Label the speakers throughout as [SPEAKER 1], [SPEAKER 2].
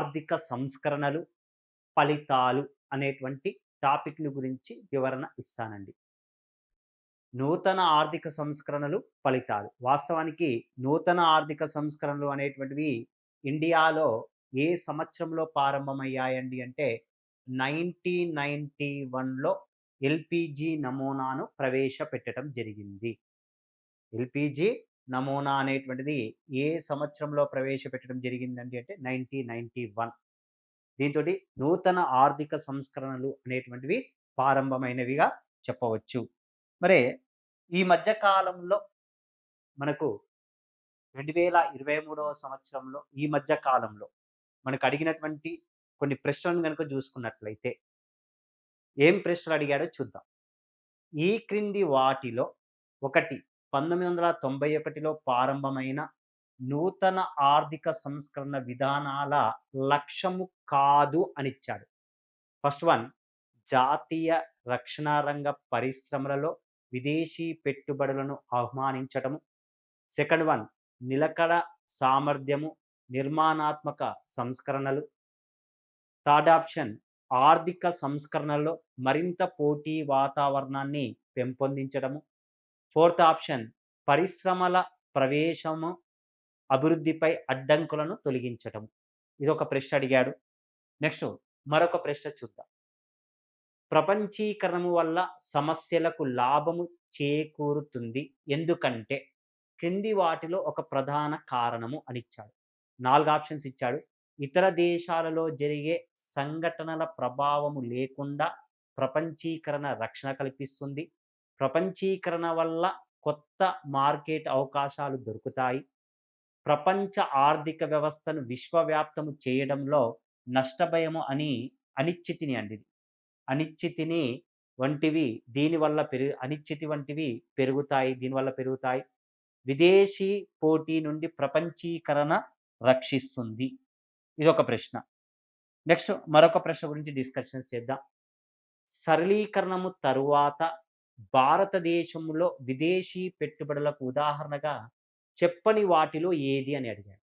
[SPEAKER 1] ఆర్థిక సంస్కరణలు ఫలితాలు అనేటువంటి టాపిక్ని గురించి వివరణ ఇస్తానండి. నూతన ఆర్థిక సంస్కరణలు ఫలితాలు. వాస్తవానికి నూతన ఆర్థిక సంస్కరణలు అనేటువంటివి ఇండియాలో ఏ సంవత్సరంలో ప్రారంభమయ్యాయండి అంటే నైన్టీన్ నైంటీ వన్లో ఎల్పిజి నమూనాను ప్రవేశపెట్టడం జరిగింది. ఎల్పిజి నమూనా అనేటువంటిది ఏ సంవత్సరంలో ప్రవేశపెట్టడం జరిగిందండి అంటే నైన్టీన్ నైంటీ వన్. దీంతో నూతన ఆర్థిక సంస్కరణలు అనేటువంటివి ప్రారంభమైనవిగా చెప్పవచ్చు. మరి ఈ మధ్య కాలంలో మనకు రెండు వేల ఇరవై మూడవ సంవత్సరంలో ఈ మధ్య కాలంలో మనకు అడిగినటువంటి కొన్ని ప్రశ్నలను కనుక చూసుకున్నట్లయితే ఏం ప్రశ్నలు అడిగాడో చూద్దాం. ఈ క్రింది వాటిలో ఒకటి పంతొమ్మిది వందల తొంభై ఒకటిలో ప్రారంభమైన నూతన ఆర్థిక సంస్కరణ విధానాల లక్ష్యము కాదు అనిచ్చాడు. ఫస్ట్ వన్ జాతీయ రక్షణ రంగ పరిశ్రమలలో విదేశీ పెట్టుబడులను ఆహ్వానించటము. సెకండ్ వన్ నిలకడ సామర్థ్యము నిర్మాణాత్మక సంస్కరణలు. థర్డ్ ఆప్షన్ ఆర్థిక సంస్కరణలో మరింత పోటీ వాతావరణాన్ని పెంపొందించడము ఫోర్త్ ఆప్షన్ పరిశ్రమల ప్రవేశము అభివృద్ధిపై అడ్డంకులను తొలగించటం. ఇది ఒక ప్రశ్న అడిగాడు. నెక్స్ట్ మరొక ప్రశ్న చూద్దాం. ప్రపంచీకరణము వల్ల సమస్యలకు లాభము చేకూరుతుంది. ఎందుకంటే క్రింది వాటిలో ఒక ప్రధాన కారణము అని ఇచ్చాడు నాలుగు ఆప్షన్స్ ఇచ్చాడు. ఇతర దేశాలలో జరిగే సంఘటనల ప్రభావము లేకుండా ప్రపంచీకరణ రక్షణ కల్పిస్తుంది. ప్రపంచీకరణ వల్ల కొత్త మార్కెట్ అవకాశాలు దొరుకుతాయి. ప్రపంచ ఆర్థిక వ్యవస్థను విశ్వవ్యాప్తము చేయడంలో నష్టభయము అని అనిశ్చితిని అండి అనిశ్చితిని వంటివి దీనివల్ల పెరుగు అనిశ్చితి వంటివి పెరుగుతాయి దీనివల్ల పెరుగుతాయి. విదేశీ పోటీ నుండి ప్రపంచీకరణ రక్షిస్తుంది. ఇది ఒక ప్రశ్న. నెక్స్ట్ మరొక ప్రశ్న గురించి డిస్కషన్స్ చేద్దాం. సరళీకరణము తరువాత భారతదేశంలో విదేశీ పెట్టుబడులకు ఉదాహరణగా చెప్పని వాటిలో ఏది అని అడిగాడు.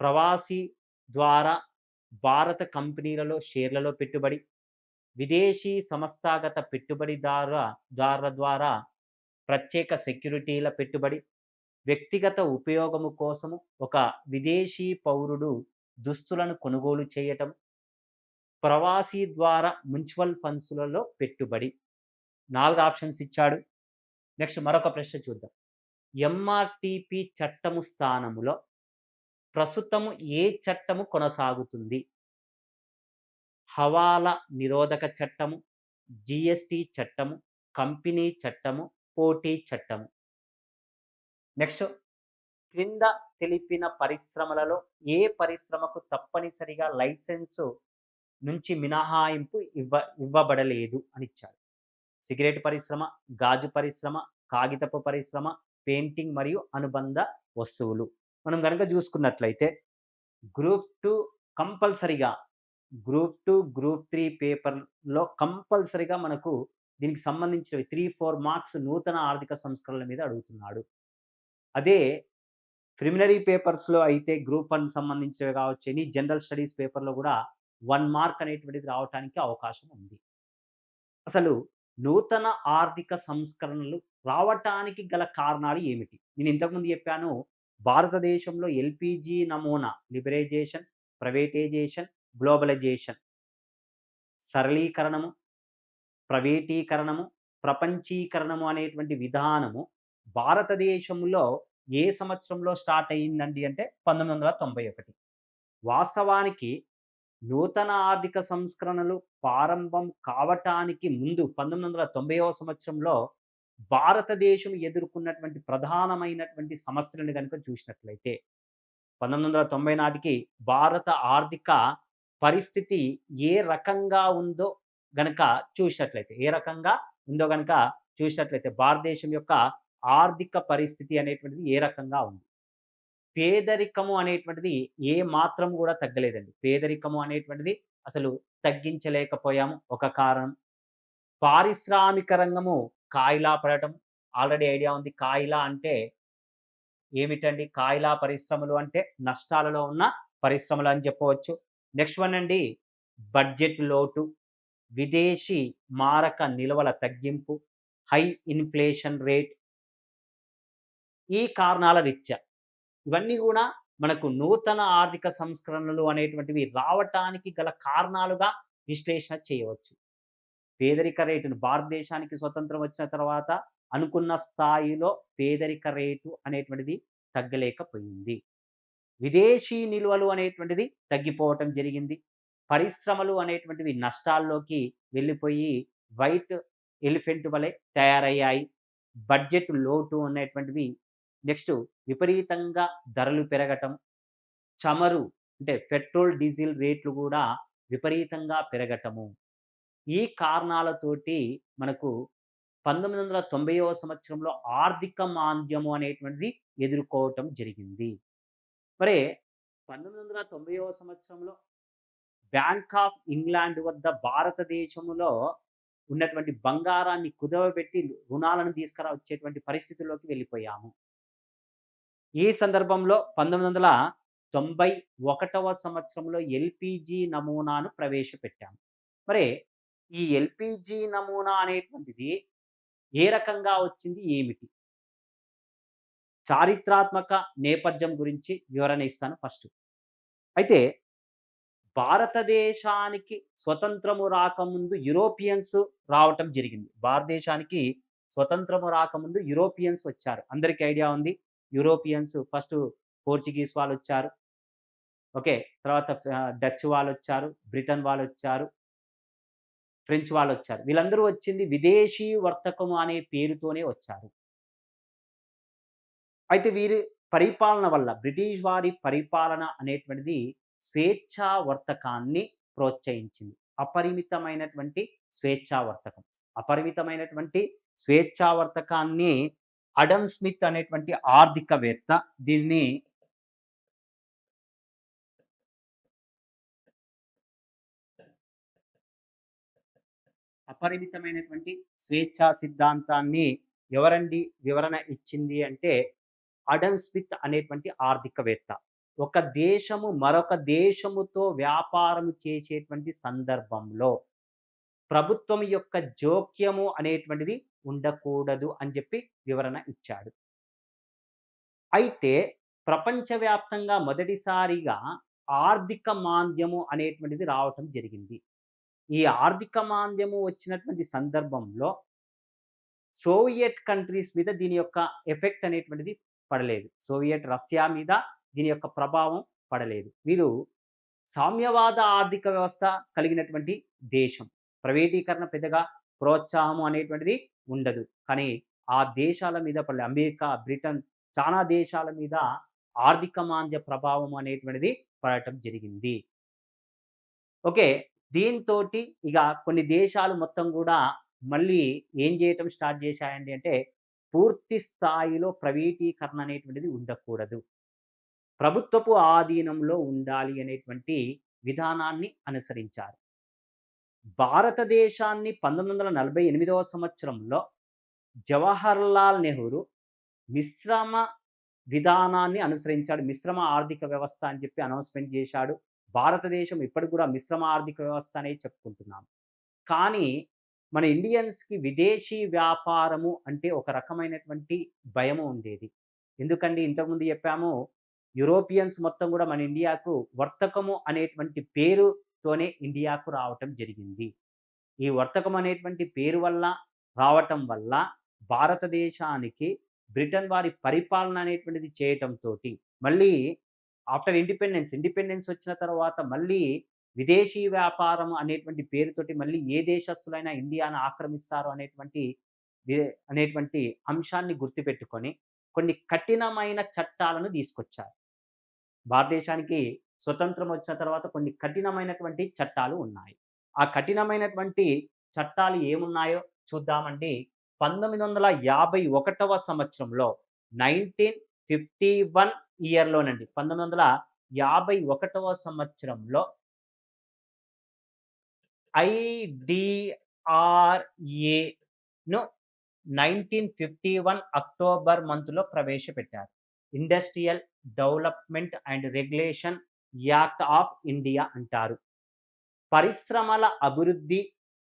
[SPEAKER 1] ప్రవాసీ ద్వారా భారత కంపెనీలలో షేర్లలో పెట్టుబడి విదేశీ సంస్థాగత పెట్టుబడిదారుల దారుల ద్వారా ప్రత్యేక సెక్యూరిటీల పెట్టుబడి వ్యక్తిగత ఉపయోగము కోసము ఒక విదేశీ పౌరుడు దుస్తులను కొనుగోలు చేయటం ప్రవాసీ ద్వారా మున్సిపల్ ఫండ్స్లలో పెట్టుబడి నాలుగు ఆప్షన్స్ ఇచ్చాడు. నెక్స్ట్ మరొక ప్రశ్న చూద్దాం. ఎంఆర్టిపి చట్టము స్థానములో ప్రస్తుతము ఏ చట్టము కొనసాగుతుంది? హవాలా నిరోధక చట్టము జిఎస్టి చట్టము కంపెనీ చట్టము పోటీ చట్టము. నెక్స్ట్ క్రింద తెలిపిన పరిశ్రమలలో ఏ పరిశ్రమకు తప్పనిసరిగా లైసెన్సు నుంచి మినహాయింపు ఇవ్వ ఇవ్వబడలేదు అని ఇచ్చాడు. సిగరెట్ పరిశ్రమ గాజు పరిశ్రమ కాగితపు పరిశ్రమ పెయింటింగ్ మరియు అనుబంధ వస్తువులు. మనం కనుక చూసుకున్నట్లయితే గ్రూప్ టూ కంపల్సరిగా గ్రూప్ టూ గ్రూప్ త్రీ పేపర్లో కంపల్సరిగా మనకు దీనికి సంబంధించిన త్రీ ఫోర్ మార్క్స్ నూతన ఆర్థిక సంస్కరణల మీద అడుగుతున్నాడు. అదే ప్రిమినరీ పేపర్స్లో అయితే గ్రూప్ వన్ సంబంధించినవి కావచ్చు ఎనీ జనరల్ స్టడీస్ పేపర్లో కూడా వన్ మార్క్ అనేటువంటిది రావడానికి అవకాశం ఉంది. అసలు నూతన ఆర్థిక సంస్కరణలు రావటానికి గల కారణాలు ఏమిటి? నేను ఇంతకుముందు చెప్పాను భారతదేశంలో ఎల్పిజి నమూనా లిబరైజేషన్ ప్రైవేటైజేషన్ గ్లోబలైజేషన్ సరళీకరణము ప్రైవేటీకరణము ప్రపంచీకరణము అనేటువంటి విధానము భారతదేశంలో ఏ సంవత్సరంలో స్టార్ట్ అయ్యిందండి అంటే పంతొమ్మిది వందల తొంభై ఒకటి. వాస్తవానికి నూతన ఆర్థిక సంస్కరణలు ప్రారంభం కావటానికి ముందు పంతొమ్మిది వందల తొంభైవ సంవత్సరంలో భారతదేశం ఎదుర్కొన్నటువంటి ప్రధానమైనటువంటి సమస్యలను కనుక చూసినట్లయితే పంతొమ్మిది వందల తొంభై నాటికి భారత ఆర్థిక పరిస్థితి ఏ రకంగా ఉందో గనక చూసినట్లయితే ఏ రకంగా ఉందో గనక చూసినట్లయితే భారతదేశం యొక్క ఆర్థిక పరిస్థితి అనేటువంటిది ఏ రకంగా ఉంది? పేదరికము అనేటువంటిది ఏ మాత్రం కూడా తగ్గలేదండి. పేదరికము అనేటువంటిది అసలు తగ్గించలేకపోయాము. ఒక కారణం. పారిశ్రామిక రంగము కాయిలా పడటం. ఆల్రెడీ ఐడియా ఉంది. కాయిలా అంటే ఏమిటండి? కాయిలా పరిశ్రమలు అంటే నష్టాలలో ఉన్న పరిశ్రమలు అని చెప్పవచ్చు. నెక్స్ట్ వన్ అండి బడ్జెట్ లోటు. విదేశీ మారక నిల్వల తగ్గింపు. High inflation rate. ఈ కారణాల రీత్యా. ఇవన్నీ కూడా మనకు నూతన ఆర్థిక సంస్కరణలు అనేటువంటివి రావటానికి గల కారణాలుగా విశ్లేషణ చేయవచ్చు. పేదరిక రేటును భారతదేశానికి స్వతంత్రం వచ్చిన తర్వాత అనుకున్న స్థాయిలో పేదరిక రేటు అనేటువంటిది తగ్గలేకపోయింది. విదేశీ నిల్వలు అనేటువంటిది తగ్గిపోవటం జరిగింది. పరిశ్రమలు అనేటువంటివి నష్టాల్లోకి వెళ్ళిపోయి వైట్ ఎలిఫెంట్ వలె తయారయ్యాయి. బడ్జెట్ లోటు అనేటువంటివి నెక్స్ట్ విపరీతంగా ధరలు పెరగటం చమరు అంటే పెట్రోల్ డీజిల్ రేట్లు కూడా విపరీతంగా పెరగటము. ఈ కారణాలతోటి మనకు పంతొమ్మిది వందల తొంభైవ సంవత్సరంలో ఆర్థిక మాంద్యము అనేటువంటిది ఎదుర్కోవటం జరిగింది. మరి పంతొమ్మిది వందల తొంభైవ సంవత్సరంలో బ్యాంక్ ఆఫ్ ఇంగ్లాండ్ వద్ద భారతదేశంలో ఉన్నటువంటి బంగారాన్ని కుదవబెట్టి రుణాలను తీసుకురా వచ్చేటువంటి పరిస్థితుల్లోకి వెళ్ళిపోయాము. ఈ సందర్భంలో పంతొమ్మిది వందల తొంభై ఒకటవ సంవత్సరంలో ఎల్పిజి నమూనాను ప్రవేశపెట్టాము మరి ఈ ఎల్పిజి నమూనా అనేటువంటిది ఏ రకంగా వచ్చింది? ఏమిటి? చారిత్రాత్మక నేపథ్యం గురించి వివరణ ఇస్తాను ఫస్ట్. అయితే భారతదేశానికి స్వతంత్రము రాకముందు యూరోపియన్స్ రావటం జరిగింది. భారతదేశానికి స్వతంత్రము రాకముందు యూరోపియన్స్ వచ్చారు. అందరికీ ఐడియా ఉంది? యూరోపియన్స్ ఫస్ట్ పోర్చుగీస్ వాళ్ళు వచ్చారు ఓకే. తర్వాత డచ్ వాళ్ళు వచ్చారు బ్రిటన్ వాళ్ళు వచ్చారు ఫ్రెంచ్ వాళ్ళు వచ్చారు వీళ్ళందరూ వచ్చింది విదేశీ వర్తకము అనే పేరుతోనే వచ్చారు. అయితే వీరి పరిపాలన వల్ల బ్రిటిష్ వారి పరిపాలన అనేటువంటిది స్వేచ్ఛా వర్తకాన్ని ప్రోత్సహించింది. అపరిమితమైనటువంటి స్వేచ్ఛా వర్తకం. అపరిమితమైనటువంటి స్వేచ్ఛా వర్తకాన్ని అడమ్ స్మిత్ అనేటువంటి ఆర్థికవేత్త దీన్ని అపరిమితమైనటువంటి స్వేచ్ఛా సిద్ధాంతాన్ని ఎవరండి వివరణ ఇచ్చింది అంటే అడమ్ స్మిత్ అనేటువంటి ఆర్థికవేత్త. ఒక దేశము మరొక దేశముతో వ్యాపారం చేసేటువంటి సందర్భంలో ప్రభుత్వం యొక్క జోక్యము అనేటువంటిది ఉండకూడదు అని చెప్పి వివరణ ఇచ్చాడు. అయితే ప్రపంచవ్యాప్తంగా మొదటిసారిగా ఆర్థిక మాంద్యము అనేటువంటిది రావటం జరిగింది. ఈ ఆర్థిక మాంద్యము వచ్చినటువంటి సందర్భంలో సోవియట్ కంట్రీస్ మీద దీని యొక్క ఎఫెక్ట్ అనేటువంటిది పడలేదు. సోవియట్ రష్యా మీద దీని యొక్క ప్రభావం పడలేదు. వీరు సామ్యవాద ఆర్థిక వ్యవస్థ కలిగినటువంటి దేశం. ప్రైవేటీకరణ పెద్దగా ప్రోత్సాహం అనేటువంటిది ఉండదు. కానీ ఆ దేశాల మీద పడలే అమెరికా బ్రిటన్ చాలా దేశాల మీద ఆర్థిక మాంద్య ప్రభావం అనేటువంటిది పడటం జరిగింది. ఓకే దీంతో ఇక కొన్ని దేశాలు మొత్తం కూడా మళ్ళీ ఏం చేయటం స్టార్ట్ చేశాయండి అంటే పూర్తి స్థాయిలో ప్రైవేటీకరణ అనేటువంటిది ఉండకూడదు. ప్రభుత్వపు ఆధీనంలో ఉండాలి అనేటువంటి విధానాన్ని అనుసరించారు. భారతదేశాన్ని పంతొమ్మిది వందల నలభై ఎనిమిదవ సంవత్సరంలో జవహర్లాల్ నెహ్రూ మిశ్రమ విధానాన్ని అనుసరించాడు. మిశ్రమ ఆర్థిక వ్యవస్థ అని చెప్పి అనౌన్స్మెంట్ చేశాడు. భారతదేశం ఇప్పటికి కూడా మిశ్రమ ఆర్థిక వ్యవస్థ అనే చెప్పుకుంటున్నాం. కానీ మన ఇండియన్స్కి విదేశీ వ్యాపారము అంటే ఒక రకమైనటువంటి భయము ఉండేది. ఎందుకండి? ఇంతకుముందు చెప్పాము యూరోపియన్స్ మొత్తం కూడా మన ఇండియాకు వర్తకము అనేటువంటి పేరు పేరుతోనే ఇండియాకు రావటం జరిగింది. ఈ వర్తకం అనేటువంటి పేరు వల్ల రావటం వల్ల భారతదేశానికి బ్రిటన్ వారి పరిపాలన అనేటువంటిది చేయటంతో మళ్ళీ ఆఫ్టర్ ఇండిపెండెన్స్ ఇండిపెండెన్స్ వచ్చిన తర్వాత మళ్ళీ విదేశీ వ్యాపారం అనేటువంటి పేరుతోటి మళ్ళీ ఏ దేశస్తులైనా ఇండియాను ఆక్రమిస్తారు అనేటువంటి అనేటువంటి అంశాన్ని గుర్తుపెట్టుకొని కొన్ని కఠినమైన చట్టాలను తీసుకొచ్చారు. భారతదేశానికి స్వతంత్రం వచ్చిన తర్వాత కొన్ని కఠినమైనటువంటి చట్టాలు ఉన్నాయి. ఆ కఠినమైనటువంటి చట్టాలు ఏమున్నాయో చూద్దామండి. పంతొమ్మిది వందల యాభై ఒకటవ సంవత్సరంలో నైన్టీన్ ఫిఫ్టీ వన్ ఇయర్లోనండి. పంతొమ్మిది వందల యాభై ఒకటవ సంవత్సరంలో ఐడిఆర్ఏను నైన్టీన్ ఫిఫ్టీ వన్ అక్టోబర్ మంత్లో ప్రవేశపెట్టారు. Industrial development and regulation act of India అంటారు. పరిశ్రమల అభివృద్ధి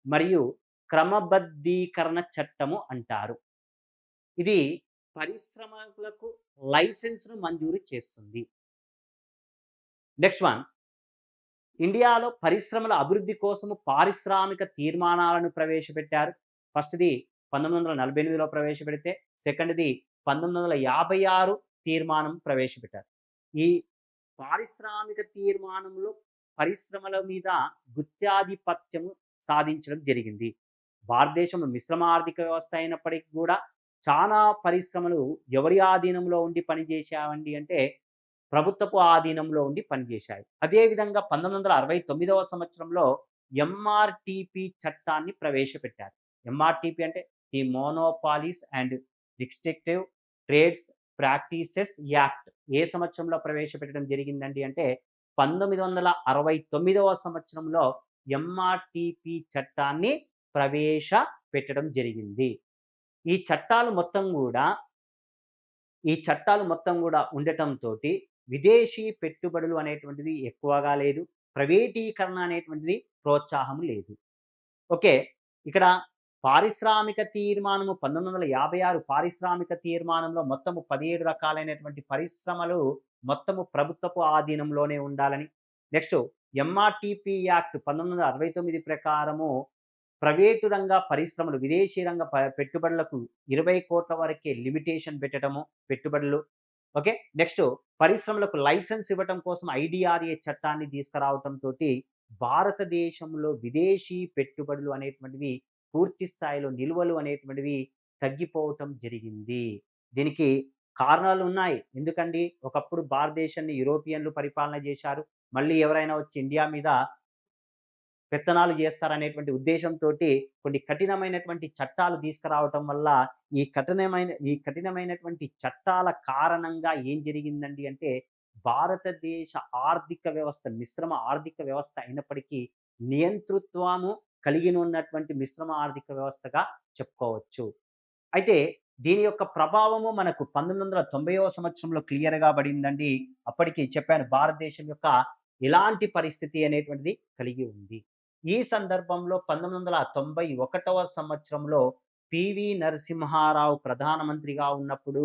[SPEAKER 1] మరియు క్రమబద్ధీకరణ చట్టము అంటారు. ఇది పరిశ్రమలకు లైసెన్స్ను మంజూరు చేస్తుంది. Next one. ఇండియాలో పరిశ్రమల అభివృద్ధి కోసము పారిశ్రామిక తీర్మానాలను ప్రవేశపెట్టారు. ఫస్ట్ది పంతొమ్మిది వందల నలభై ఎనిమిదిలో ప్రవేశపెడితే సెకండ్ది పంతొమ్మిది వందల యాభై ఆరు తీర్మానం ప్రవేశపెట్టారు. ఈ పారిశ్రామిక తీర్మానంలో పరిశ్రమల మీద గుత్యాధిపత్యము సాధించడం జరిగింది. భారతదేశం మిశ్రమ ఆర్థిక వ్యవస్థ అయినప్పటికీ కూడా చాలా పరిశ్రమలు ఎవరి ఆధీనంలో ఉండి పనిచేసావండి అంటే ప్రభుత్వపు ఆధీనంలో ఉండి పనిచేశాయి. అదేవిధంగా పంతొమ్మిది వందల అరవై తొమ్మిదవ సంవత్సరంలో ఎంఆర్టిపి చట్టాన్ని ప్రవేశపెట్టారు. ఎంఆర్టిపి అంటే the monopolies and restrictive trades practices act ఏ సంవత్సరంలో ప్రవేశపెట్టడం జరిగిందండి అంటే పంతొమ్మిది వందల అరవై తొమ్మిదవ సంవత్సరంలో ఎంఆర్టిపి చట్టాన్ని ప్రవేశపెట్టడం జరిగింది. ఈ చట్టాలు మొత్తం కూడా ఈ చట్టాలు మొత్తం కూడా ఉండటంతో విదేశీ పెట్టుబడులు అనేటువంటిది ఎక్కువగా లేదు ప్రైవేటీకరణ అనేటువంటిది ప్రోత్సాహం లేదు. ఓకే ఇక్కడ పారిశ్రామిక తీర్మానము పంతొమ్మిది వందల యాభై ఆరు పారిశ్రామిక తీర్మానంలో మొత్తము పదిహేడు రకాలైనటువంటి పరిశ్రమలు మొత్తము ప్రభుత్వపు ఆధీనంలోనే ఉండాలని. నెక్స్ట్ ఎంఆర్టిపి యాక్ట్ పంతొమ్మిది వందల అరవై తొమ్మిది ప్రకారము ప్రైవేటు రంగ పరిశ్రమలు విదేశీ రంగ పెట్టుబడులకు ఇరవై కోట్ల వరకే లిమిటేషన్ పెట్టడము పెట్టుబడులు. ఓకే? నెక్స్ట్ పరిశ్రమలకు లైసెన్స్ ఇవ్వటం కోసం ఐడిఆర్ఏ చట్టాన్ని తీసుకురావటంతో భారతదేశంలో విదేశీ పెట్టుబడులు అనేటువంటివి పూర్తి స్థాయిలో నిల్వలు అనేటువంటివి తగ్గిపోవటం జరిగింది. దీనికి కారణాలు ఉన్నాయి. ఎందుకండి? ఒకప్పుడు భారతదేశాన్ని యూరోపియన్లు పరిపాలన చేశారు. మళ్ళీ ఎవరైనా వచ్చి ఇండియా మీద పెత్తనాలు చేస్తారనేటువంటి ఉద్దేశంతో కొన్ని కఠినమైనటువంటి చట్టాలు తీసుకురావటం వల్ల ఈ కఠినమైన ఈ కఠినమైనటువంటి చట్టాల కారణంగా ఏం జరిగిందండి అంటే భారతదేశ ఆర్థిక వ్యవస్థ మిశ్రమ ఆర్థిక వ్యవస్థ అయినప్పటికీ నియంతృత్వము కలిగి ఉన్నటువంటి మిశ్రమ ఆర్థిక వ్యవస్థగా చెప్పుకోవచ్చు. అయితే దీని యొక్క ప్రభావము మనకు పంతొమ్మిది వందల తొంభైవ సంవత్సరంలో క్లియర్గా పడిందండి. అప్పటికి చెప్పాను భారతదేశం యొక్క ఎలాంటి పరిస్థితి అనేటువంటిది కలిగి ఉంది. ఈ సందర్భంలో పంతొమ్మిది వందల తొంభై ఒకటవ సంవత్సరంలో పివి నరసింహారావు ప్రధానమంత్రిగా ఉన్నప్పుడు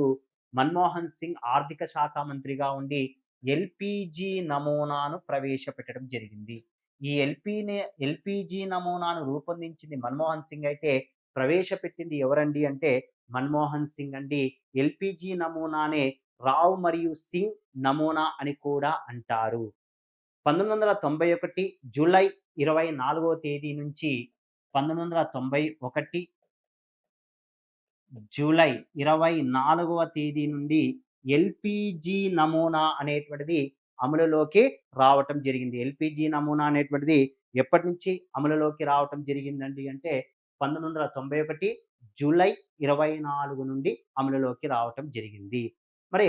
[SPEAKER 1] మన్మోహన్ సింగ్ ఆర్థిక శాఖ మంత్రిగా ఉండి ఎల్పిజి నమూనాను ప్రవేశపెట్టడం జరిగింది. ఈ ఎల్పీనే ఎల్పిజి నమూనాను రూపొందించింది మన్మోహన్ సింగ్ అయితే ప్రవేశపెట్టింది ఎవరండి అంటే మన్మోహన్ సింగ్ అండి. ఎల్పిజి నమూనానే రావ్ మరియు సింగ్ నమూనా అని కూడా అంటారు. పంతొమ్మిది వందల తొంభై ఒకటి జూలై ఇరవై నాలుగవ తేదీ నుంచి పంతొమ్మిది వందల తొంభై ఒకటి జూలై ఇరవై నాలుగవ తేదీ నుండి ఎల్పిజి నమూనా అనేటువంటిది అమలులోకి రావటం జరిగింది. ఎల్పిజి నమూనా అనేటువంటిది ఎప్పటి నుంచి అమలులోకి రావటం జరిగిందండి అంటే పంతొమ్మిది వందల తొంభై ఒకటి జూలై ఇరవై నాలుగు నుండి అమలులోకి రావటం జరిగింది. మరి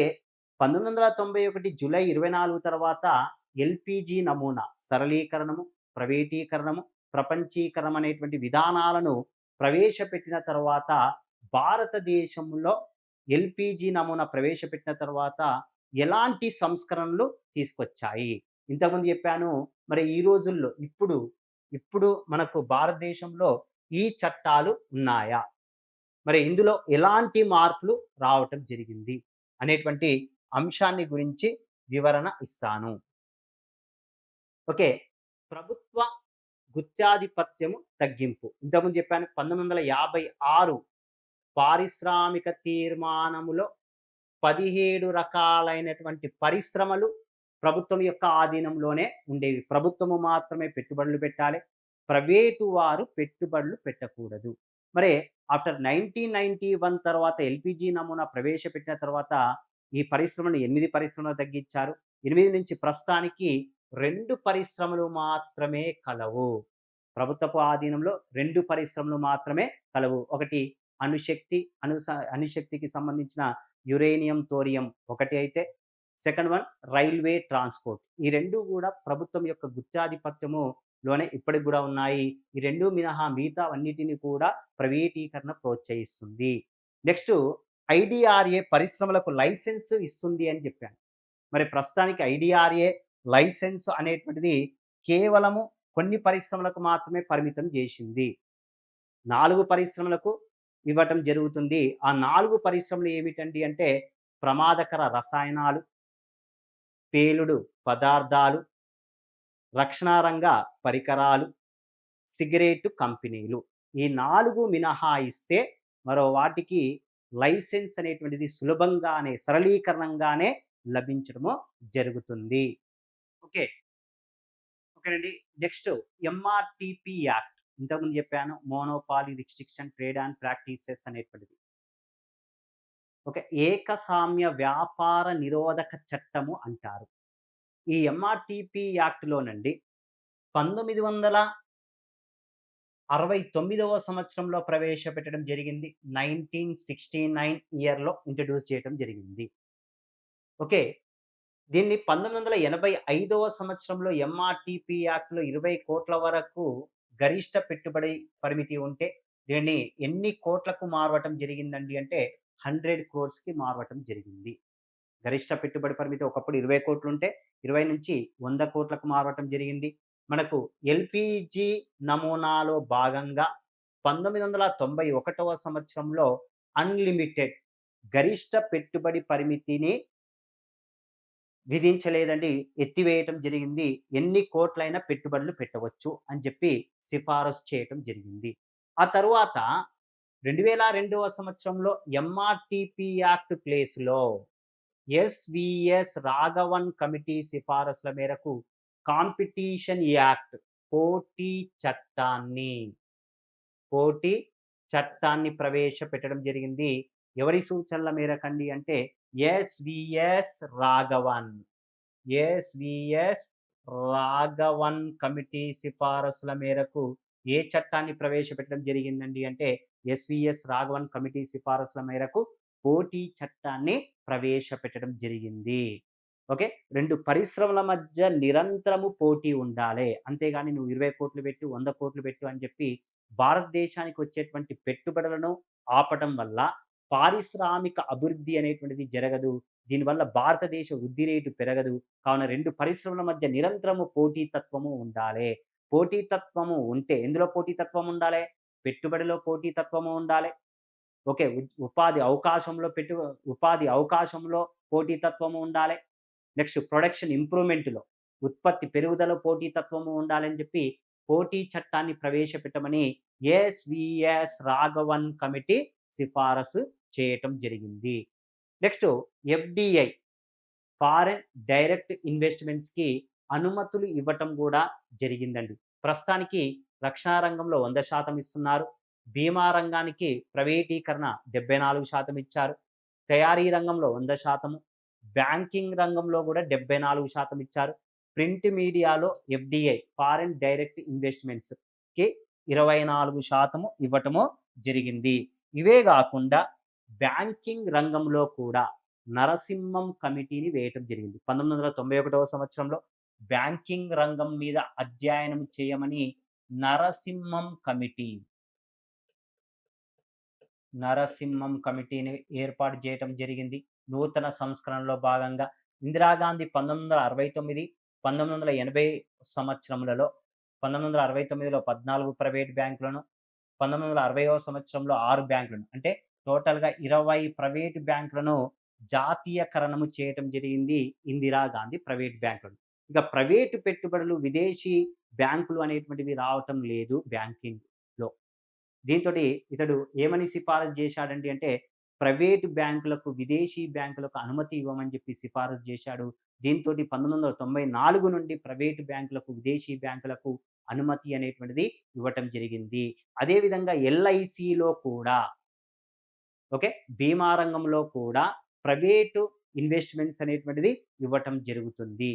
[SPEAKER 1] పంతొమ్మిది వందల తొంభై ఒకటి జూలై ఇరవై నాలుగు తర్వాత ఎల్పిజి నమూనా సరళీకరణము ప్రైవేటీకరణము ప్రపంచీకరణం అనేటువంటి విధానాలను ప్రవేశపెట్టిన తర్వాత భారతదేశంలో ఎల్పిజి నమూనా ప్రవేశపెట్టిన తర్వాత ఎలాంటి సంస్కరణలు తీసుకొచ్చాయి? ఇంతకుముందు చెప్పాను మరి ఈ రోజుల్లో ఇప్పుడు ఇప్పుడు మనకు భారతదేశంలో ఈ చట్టాలు ఉన్నాయా? మరి ఇందులో ఎలాంటి మార్పులు రావటం జరిగింది? అనేటువంటి అంశాన్ని గురించి వివరణ ఇస్తాను. ఓకే ప్రభుత్వ గుత్యాధిపత్యము తగ్గింపు. ఇంతకుముందు చెప్పాను పంతొమ్మిది వందల యాభై ఆరు పారిశ్రామిక తీర్మానములో పదిహేడు రకాలైనటువంటి పరిశ్రమలు ప్రభుత్వం యొక్క ఆధీనంలోనే ఉండేవి. ప్రభుత్వము మాత్రమే పెట్టుబడులు పెట్టాలి. ప్రైవేటు వారు పెట్టుబడులు పెట్టకూడదు. మరి ఆఫ్టర్ నైన్టీన్ నైన్టీ వన్ తర్వాత ఎల్పిజి నమూనా ప్రవేశపెట్టిన తర్వాత ఈ పరిశ్రమను ఎనిమిది పరిశ్రమలు తగ్గించారు. ఎనిమిది నుంచి ప్రస్తుతానికి రెండు పరిశ్రమలు మాత్రమే కలవు. ప్రభుత్వపు ఆధీనంలో రెండు పరిశ్రమలు మాత్రమే కలవు. ఒకటి అణుశక్తి అణు అణుశక్తికి సంబంధించిన యురేనియం తోరియం ఒకటి అయితే సెకండ్ వన్ రైల్వే ట్రాన్స్పోర్ట్. ఈ రెండు కూడా ప్రభుత్వం యొక్క గుత్తాధిపత్యము లోనే ఇప్పటికి కూడా ఉన్నాయి. ఈ రెండు మినహా మిగతా అన్నిటిని కూడా ప్రైవేటీకరణ ప్రోత్సహిస్తుంది. నెక్స్ట్ ఐడిఆర్ఏ పరిశ్రమలకు లైసెన్స్ ఇస్తుంది అని చెప్పాను. మరి ప్రస్తుతానికి ఐడిఆర్ఏ లైసెన్స్ అనేటువంటిది కేవలము కొన్ని పరిశ్రమలకు మాత్రమే పరిమితం చేసింది. నాలుగు పరిశ్రమలకు ఇవ్వటం జరుగుతుంది. ఆ నాలుగు పరిశ్రమలు ఏమిటండి అంటే ప్రమాదకర రసాయనాలు పేలుడు పదార్థాలు రక్షణారంగ పరికరాలు సిగరెట్ కంపెనీలు. ఈ నాలుగు మినహాయిస్తే మరో వాటికి లైసెన్స్ అనేటువంటిది సులభంగానే సరళీకరణంగానే లభించడము జరుగుతుంది. ఓకే. ఓకేనండి. Next MRTP act. ఇంతకుముందు చెప్పాను monopoly restriction trade and practices అనేటువంటిది. ఒక ఏకసామ్య వ్యాపార నిరోధక చట్టము అంటారు. ఈ ఎంఆర్టిపి యాక్ట్లోనండి పంతొమ్మిది వందల అరవై తొమ్మిదవ సంవత్సరంలో ప్రవేశపెట్టడం జరిగింది. నైన్టీన్ సిక్స్టీ నైన్ ఇయర్లో ఇంట్రడ్యూస్ చేయడం జరిగింది. ఓకే దీన్ని పంతొమ్మిది వందల ఎనభై ఐదవ సంవత్సరంలో ఎంఆర్టిపి యాక్ట్లో ఇరవై కోట్ల వరకు గరిష్ట పెట్టుబడి పరిమితి ఉంటే దీన్ని ఎన్ని కోట్లకు మారవటం జరిగిందండి అంటే హండ్రెడ్ క్రోర్స్కి మారవటం జరిగింది. గరిష్ట పెట్టుబడి పరిమితి ఒకప్పుడు ఇరవై కోట్లు ఉంటే ఇరవై నుంచి వంద కోట్లకు మారవటం జరిగింది. మనకు ఎల్పిజి నమూనాలో భాగంగా పంతొమ్మిది వందల తొంభై ఒకటవ సంవత్సరంలో అన్లిమిటెడ్ గరిష్ట పెట్టుబడి పరిమితిని విధించలేదండి. ఎత్తివేయటం జరిగింది. ఎన్ని కోట్లైనా పెట్టుబడులు పెట్టవచ్చు అని చెప్పి సిఫారసు చేయటం జరిగింది. ఆ తరువాత రెండు వేల రెండవ సంవత్సరంలో ఎంఆర్టిపి యాక్ట్ ప్లేస్లో ఎస్విఎస్ రాఘవన్ కమిటీ సిఫారసుల మేరకు కాంపిటీషన్ యాక్ట్ పోటీ చట్టాన్ని పోటీ చట్టాన్ని ప్రవేశపెట్టడం జరిగింది. ఎవరి సూచనల మేరకండి అంటే SVS Raghavan SVS Raghavan committee సిఫారసుల మేరకు ఏ చట్టాన్ని ప్రవేశపెట్టడం జరిగిందండి అంటే ఎస్విఎస్ రాఘవన్ కమిటీ సిఫారసుల మేరకు పోటీ చట్టాన్ని ప్రవేశపెట్టడం జరిగింది. ఓకే? రెండు పరిశ్రమల మధ్య నిరంతరము పోటీ ఉండాలి. అంతేగాని నువ్వు ఇరవై కోట్లు పెట్టు వంద కోట్లు పెట్టు అని చెప్పి భారతదేశానికి వచ్చేటువంటి పెట్టుబడులను ఆపటం వల్ల పారిశ్రామిక అభివృద్ధి అనేటువంటిది జరగదు. దీనివల్ల భారతదేశ వృద్ధి రేటు పెరగదు. కావున రెండు పరిశ్రమల మధ్య నిరంతరము పోటీతత్వము ఉండాలి. పోటీతత్వము ఉంటే ఎందులో పోటీతత్వం ఉండాలి? పెట్టుబడిలో పోటీతత్వము ఉండాలి. ఓకే ఉపాధి అవకాశంలో పెట్టు ఉపాధి అవకాశంలో పోటీతత్వము ఉండాలి. నెక్స్ట్ ప్రొడక్షన్ ఇంప్రూవ్మెంట్లో ఉత్పత్తి పెరుగుదల పోటీతత్వము ఉండాలని చెప్పి పోటీ చట్టాన్ని ప్రవేశపెట్టమని ఎస్విఎస్ రాఘవన్ కమిటీ సిఫారసు చేయటం జరిగింది. నెక్స్ట్ ఎఫ్డిఐ ఫారెన్ డైరెక్ట్ ఇన్వెస్ట్మెంట్స్కి అనుమతులు ఇవ్వటం కూడా జరిగిందండి. ప్రస్తుతానికి రక్షణ రంగంలో వంద శాతం ఇస్తున్నారు. బీమా రంగానికి ప్రైవేటీకరణ డెబ్బై నాలుగు శాతం ఇచ్చారు. తయారీ రంగంలో వంద శాతము బ్యాంకింగ్ రంగంలో కూడా డెబ్బై నాలుగు శాతం ఇచ్చారు. ప్రింట్ మీడియాలో ఎఫ్డిఐ ఫారెన్ డైరెక్ట్ ఇన్వెస్ట్మెంట్స్కి ఇరవై నాలుగు శాతము ఇవ్వటము జరిగింది. ఇవే కాకుండా బ్యాంకింగ్ రంగంలో కూడా నరసింహం కమిటీని వేయటం జరిగింది. పంతొమ్మిది వందల తొంభై ఒకటవ సంవత్సరంలో బ్యాంకింగ్ రంగం మీద అధ్యయనం చేయమని నరసింహం కమిటీ నరసింహం కమిటీని ఏర్పాటు చేయటం జరిగింది. నూతన సంస్కరణలో భాగంగా ఇందిరాగాంధీ పంతొమ్మిది వందల అరవై తొమ్మిది పంతొమ్మిది వందల ఎనభై సంవత్సరములలో పంతొమ్మిది వందల అరవై తొమ్మిదిలో పద్నాలుగు ప్రైవేట్ బ్యాంకులను పంతొమ్మిది వందల అరవైవ సంవత్సరంలో ఆరు బ్యాంకులను అంటే టోటల్గా ఇరవై ప్రైవేట్ బ్యాంకులను జాతీయకరణము చేయటం జరిగింది ఇందిరాగాంధీ ప్రైవేట్ బ్యాంకులు. ఇక ప్రైవేటు పెట్టుబడులు విదేశీ బ్యాంకులు అనేటువంటివి రావటం లేదు బ్యాంకింగ్లో. దీంతో ఇతడు ఏమని సిఫారసు చేశాడండి అంటే ప్రైవేటు బ్యాంకులకు విదేశీ బ్యాంకులకు అనుమతి ఇవ్వమని చెప్పి సిఫారసు చేశాడు. దీంతో పంతొమ్మిది వందల తొంభై నాలుగు నుండి ప్రైవేటు బ్యాంకులకు విదేశీ బ్యాంకులకు అనుమతి అనేటువంటిది ఇవ్వటం జరిగింది. అదేవిధంగా ఎల్ఐసిలో కూడా ఓకే? బీమా రంగంలో కూడా ప్రైవేటు ఇన్వెస్ట్మెంట్స్ అనేటువంటిది ఇవ్వటం జరుగుతుంది.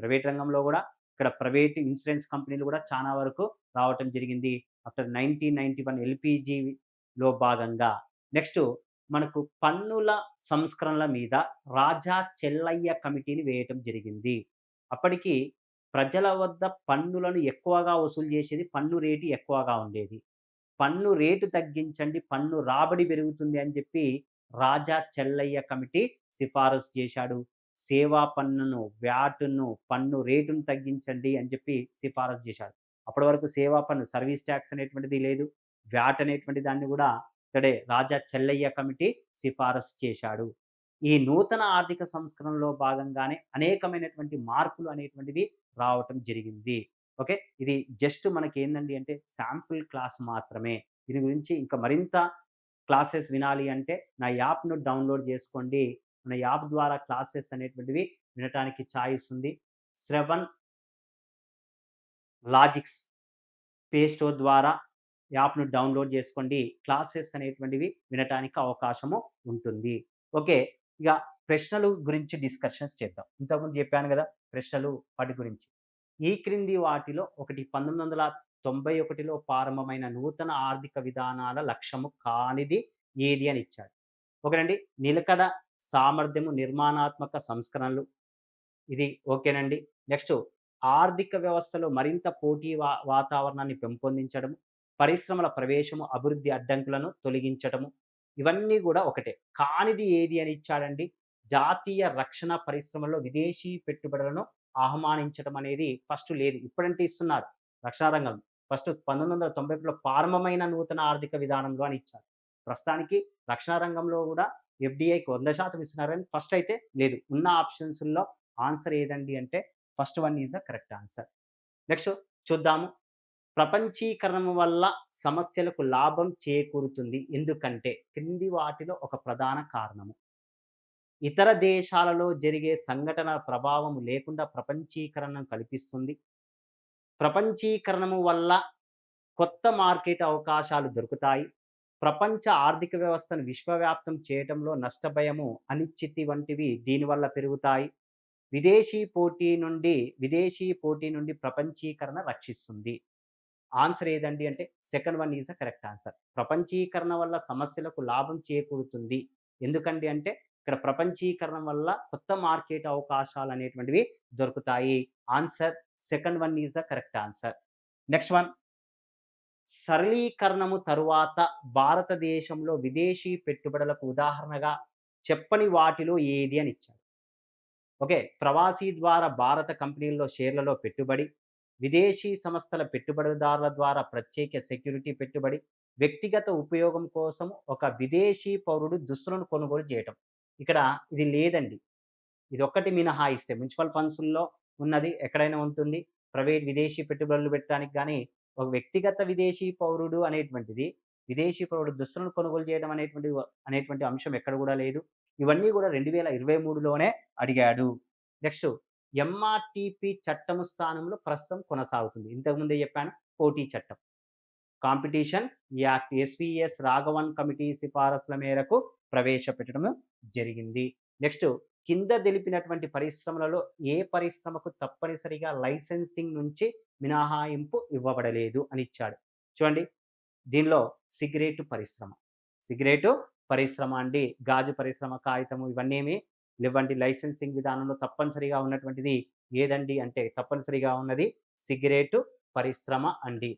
[SPEAKER 1] ప్రైవేట్ రంగంలో కూడా ఇక్కడ ప్రైవేట్ ఇన్సూరెన్స్ కంపెనీలు కూడా చాలా వరకు రావటం జరిగింది. ఆఫ్టర్ నైన్టీన్ నైన్టీ వన్ ఎల్పిజిలో భాగంగా. నెక్స్ట్ మనకు పన్నుల సంస్కరణల మీద రాజా చెల్లయ్య కమిటీని వేయటం జరిగింది. అప్పటికి ప్రజల వద్ద పన్నులను ఎక్కువగా వసూలు చేసేది పన్ను రేటు ఎక్కువగా ఉండేది. పన్ను రేటు తగ్గించండి పన్ను రాబడి పెరుగుతుంది అని చెప్పి రాజా చెల్లయ్య కమిటీ సిఫారసు చేశాడు. సేవా పన్నును వ్యాటును పన్ను రేటును తగ్గించండి అని చెప్పి సిఫారసు చేశాడు. అప్పటి వరకు సేవా పన్ను సర్వీస్ ట్యాక్స్ అనేటువంటిది లేదు. వ్యాట్ అనేటువంటి దాన్ని కూడా ఇతడే రాజా చెల్లయ్య కమిటీ సిఫారసు చేశాడు. ఈ నూతన ఆర్థిక సంస్కరణలో భాగంగానే అనేకమైనటువంటి మార్పులు అనేటువంటివి రావటం జరిగింది. ఓకే? ఇది జస్ట్ మనకి ఏంటండి అంటే శాంపుల్ క్లాస్ మాత్రమే. దీని గురించి ఇంకా మరింత క్లాసెస్ వినాలి అంటే నా యాప్ను డౌన్లోడ్ చేసుకోండి. మన యాప్ ద్వారా క్లాసెస్ అనేటువంటివి వినటానికి ఛాయిస్ ఉంది శ్రవణ్ లాజిక్స్ పే స్టోర్ ద్వారా యాప్ను డౌన్లోడ్ చేసుకోండి. క్లాసెస్ అనేటువంటివి వినటానికి అవకాశము ఉంటుంది. ఓకే. ఇక ప్రశ్నలు గురించి డిస్కషన్స్ చేద్దాం. ఇంతకుముందు చెప్పాను కదా ప్రశ్నలు వాటి గురించి. ఈ క్రింది వాటిలో ఒకటి పంతొమ్మిది వందల తొంభై ఒకటిలో ప్రారంభమైన నూతన ఆర్థిక విధానాల లక్ష్యము కానిది ఏది అని ఇచ్చాడు. ఒకనండి నిలకడ సామర్థ్యము నిర్మాణాత్మక సంస్కరణలు. ఇది ఓకేనండి? నెక్స్ట్ ఆర్థిక వ్యవస్థలో మరింత పోటీ వా వాతావరణాన్ని పెంపొందించడం పరిశ్రమల ప్రవేశము అభివృద్ధి అడ్డంకులను తొలగించటము ఇవన్నీ కూడా ఒకటే. కానిది ఏది అని ఇచ్చాడండి? జాతీయ రక్షణ పరిశ్రమలో విదేశీ పెట్టుబడులను ఆహ్వానించడం అనేది ఫస్ట్ లేదు. ఇప్పుడంటే ఇస్తున్నారు రక్షణ రంగం ఫస్ట్ పంతొమ్మిది వందల తొంభై ఒకటిలో ప్రారంభమైన నూతన ఆర్థిక విధానంలో అని ఇచ్చారు. ప్రస్తుతానికి రక్షణ రంగంలో కూడా ఎఫ్డిఐకి వంద శాతం ఇస్తున్నారని ఫస్ట్ అయితే లేదు. ఉన్న ఆప్షన్స్లో ఆన్సర్ ఏదండి అంటే first one is the correct answer. Next చూద్దాము. ప్రపంచీకరణ వల్ల సమస్యలకు లాభం చేకూరుతుంది. ఎందుకంటే క్రింది వాటిలో ఒక ప్రధాన కారణము. ఇతర దేశాలలో జరిగే సంఘటన ప్రభావం లేకుండా ప్రపంచీకరణను కల్పిస్తుంది. ప్రపంచీకరణము వల్ల కొత్త మార్కెట్ అవకాశాలు దొరుకుతాయి. ప్రపంచ ఆర్థిక వ్యవస్థను విశ్వవ్యాప్తం చేయటంలో నష్టభయము అనిశ్చితి వంటివి దీనివల్ల పెరుగుతాయి. విదేశీ పోటీ నుండి విదేశీ పోటీ నుండి ప్రపంచీకరణ రక్షిస్తుంది. ఆన్సర్ ఏదండి అంటే second one is a correct answer. ప్రపంచీకరణ వల్ల సమస్యలకు లాభం చేకూరుతుంది. ఎందుకండి అంటే ఇక్కడ ప్రపంచీకరణ వల్ల కొత్త మార్కెట్ అవకాశాలు అనేటువంటివి దొరుకుతాయి. Answer second one is the correct answer. Next one. సరళీకరణము తరువాత భారతదేశంలో విదేశీ పెట్టుబడులకు ఉదాహరణగా చెప్పని వాటిలో ఏది అని ఇచ్చారు. ఓకే ప్రవాసీ ద్వారా భారత కంపెనీల్లో షేర్లలో పెట్టుబడి విదేశీ సంస్థల పెట్టుబడిదారుల ద్వారా ప్రత్యేక సెక్యూరిటీ పెట్టుబడి వ్యక్తిగత ఉపయోగం కోసం ఒక విదేశీ పౌరుడు దుస్తులను కొనుగోలు చేయటం. ఇక్కడ ఇది లేదండి. ఇది ఒక్కటి మినహాయిస్తే మున్సిపల్ ఫండ్స్లో ఉన్నది ఎక్కడైనా ఉంటుంది. ప్రైవేట్ విదేశీ పెట్టుబడులు పెట్టడానికి కానీ ఒక వ్యక్తిగత విదేశీ పౌరుడు అనేటువంటిది విదేశీ పౌరుడు దుస్తులను కొనుగోలు చేయడం అనేటువంటి అనేటువంటి అంశం ఎక్కడ కూడా లేదు. ఇవన్నీ కూడా రెండు వేల ఇరవై మూడులోనే అడిగాడు. నెక్స్ట్ ఎంఆర్టీపీ చట్టము స్థానంలో ప్రస్తుతం కొనసాగుతుంది. ఇంతకుముందే చెప్పాను పోటీ చట్టం. Competition act SVS Raghavan committee సిఫారసుల మేరకు ప్రవేశపెట్టడం జరిగింది. నెక్స్ట్ కింద తెలిపినటువంటి పరిశ్రమలలో ఏ పరిశ్రమకు తప్పనిసరిగా లైసెన్సింగ్ నుంచి మినహాయింపు ఇవ్వబడలేదు అని ఇచ్చాడు. చూడండి దీనిలో సిగరెట్ పరిశ్రమ. సిగరెట్ పరిశ్రమ అండి. గాజు పరిశ్రమ కాగితము ఇవన్నీ లేవండి. లైసెన్సింగ్ విధానంలో తప్పనిసరిగా ఉన్నటువంటిది ఏదండి అంటే తప్పనిసరిగా ఉన్నది సిగరెట్ పరిశ్రమ అండి.